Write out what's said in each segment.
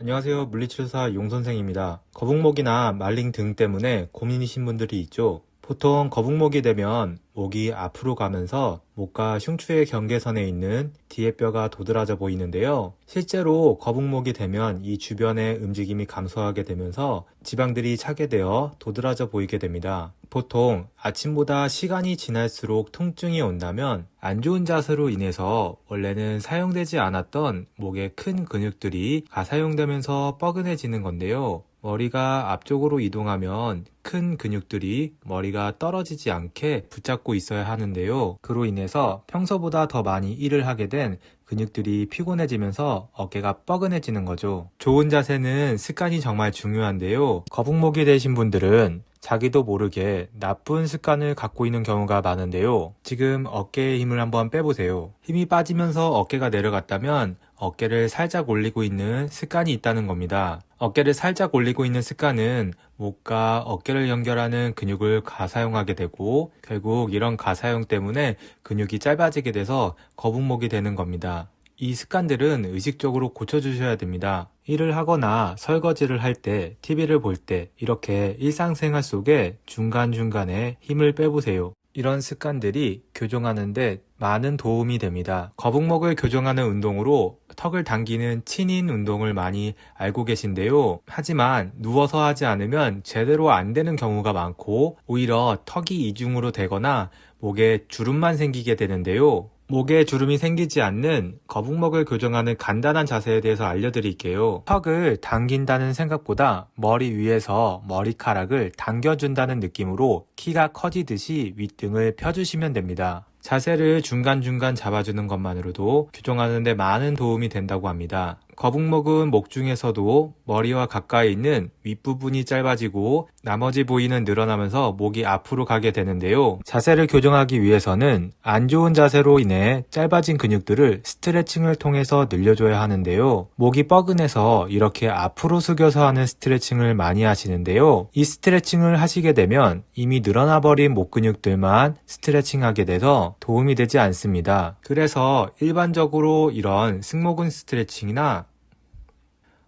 안녕하세요. 물리치료사 용선생입니다. 거북목이나 말링 등 때문에 고민이신 분들이 있죠. 보통 거북목이 되면 목이 앞으로 가면서 목과 흉추의 경계선에 있는 뒤에 뼈가 도드라져 보이는데요. 실제로 거북목이 되면 이 주변의 움직임이 감소하게 되면서 지방들이 차게 되어 도드라져 보이게 됩니다. 보통 아침보다 시간이 지날수록 통증이 온다면 안 좋은 자세로 인해서 원래는 사용되지 않았던 목의 큰 근육들이 가사용되면서 뻐근해지는 건데요. 머리가 앞쪽으로 이동하면 큰 근육들이 머리가 떨어지지 않게 붙잡고 있어야 하는데요. 그로 인해서 평소보다 더 많이 일을 하게 된 근육들이 피곤해지면서 어깨가 뻐근해지는 거죠. 좋은 자세는 습관이 정말 중요한데요. 거북목이 되신 분들은 자기도 모르게 나쁜 습관을 갖고 있는 경우가 많은데요. 지금 어깨에 힘을 한번 빼보세요. 힘이 빠지면서 어깨가 내려갔다면 어깨를 살짝 올리고 있는 습관이 있다는 겁니다. 어깨를 살짝 올리고 있는 습관은 목과 어깨를 연결하는 근육을 가사용하게 되고 결국 이런 가사용 때문에 근육이 짧아지게 돼서 거북목이 되는 겁니다. 이 습관들은 의식적으로 고쳐주셔야 됩니다. 일을 하거나 설거지를 할 때, TV를 볼 때, 이렇게 일상생활 속에 중간중간에 힘을 빼보세요. 이런 습관들이 교정하는데 많은 도움이 됩니다. 거북목을 교정하는 운동으로 턱을 당기는 친인 운동을 많이 알고 계신데요. 하지만 누워서 하지 않으면 제대로 안 되는 경우가 많고 오히려 턱이 이중으로 되거나 목에 주름만 생기게 되는데요. 목에 주름이 생기지 않는 거북목을 교정하는 간단한 자세에 대해서 알려드릴게요. 턱을 당긴다는 생각보다 머리 위에서 머리카락을 당겨준다는 느낌으로 키가 커지듯이 윗등을 펴주시면 됩니다. 자세를 중간중간 잡아주는 것만으로도 교정하는데 많은 도움이 된다고 합니다. 거북목은 목 중에서도 머리와 가까이 있는 윗부분이 짧아지고 나머지 부위는 늘어나면서 목이 앞으로 가게 되는데요. 자세를 교정하기 위해서는 안 좋은 자세로 인해 짧아진 근육들을 스트레칭을 통해서 늘려줘야 하는데요. 목이 뻐근해서 이렇게 앞으로 숙여서 하는 스트레칭을 많이 하시는데요. 이 스트레칭을 하시게 되면 이미 늘어나 버린 목 근육들만 스트레칭하게 돼서 도움이 되지 않습니다. 그래서 일반적으로 이런 승모근 스트레칭이나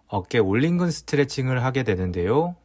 어깨 올린근 스트레칭을 하게 되는데요.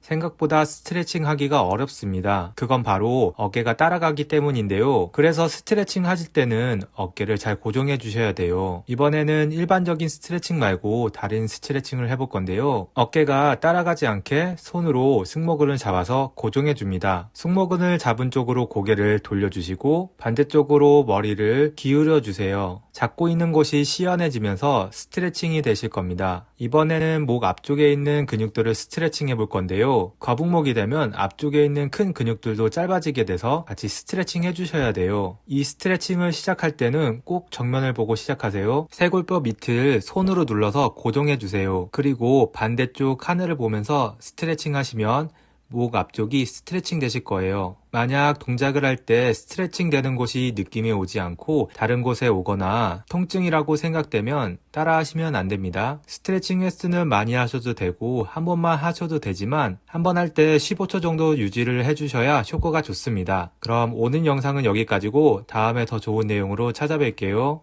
생각보다 스트레칭 하기가 어렵습니다. 그건 바로 어깨가 따라가기 때문인데요. 그래서 스트레칭 하실 때는 어깨를 잘 고정해 주셔야 돼요. 이번에는 일반적인 스트레칭 말고 다른 스트레칭을 해볼 건데요. 어깨가 따라가지 않게 손으로 승모근을 잡아서 고정해 줍니다. 승모근을 잡은 쪽으로 고개를 돌려주시고 반대쪽으로 머리를 기울여 주세요. 잡고 있는 곳이 시원해지면서 스트레칭이 되실 겁니다. 이번에는 목 앞쪽에 있는 근육들을 스트레칭 해볼 건 데요. 거북목이 되면 앞쪽에 있는 큰 근육들도 짧아지게 돼서 같이 스트레칭 해주셔야 돼요. 이 스트레칭을 시작할 때는 꼭 정면을 보고 시작하세요. 쇄골뼈 밑을 손으로 눌러서 고정해주세요. 그리고 반대쪽 하늘을 보면서 스트레칭 하시면 목 앞쪽이 스트레칭 되실 거예요. 만약 동작을 할 때 스트레칭 되는 곳이 느낌이 오지 않고 다른 곳에 오거나 통증이라고 생각되면 따라 하시면 안 됩니다. 스트레칭 횟수는 많이 하셔도 되고 한 번만 하셔도 되지만 한 번 할 때 15초 정도 유지를 해주셔야 효과가 좋습니다. 그럼 오늘 영상은 여기까지고 다음에 더 좋은 내용으로 찾아뵐게요.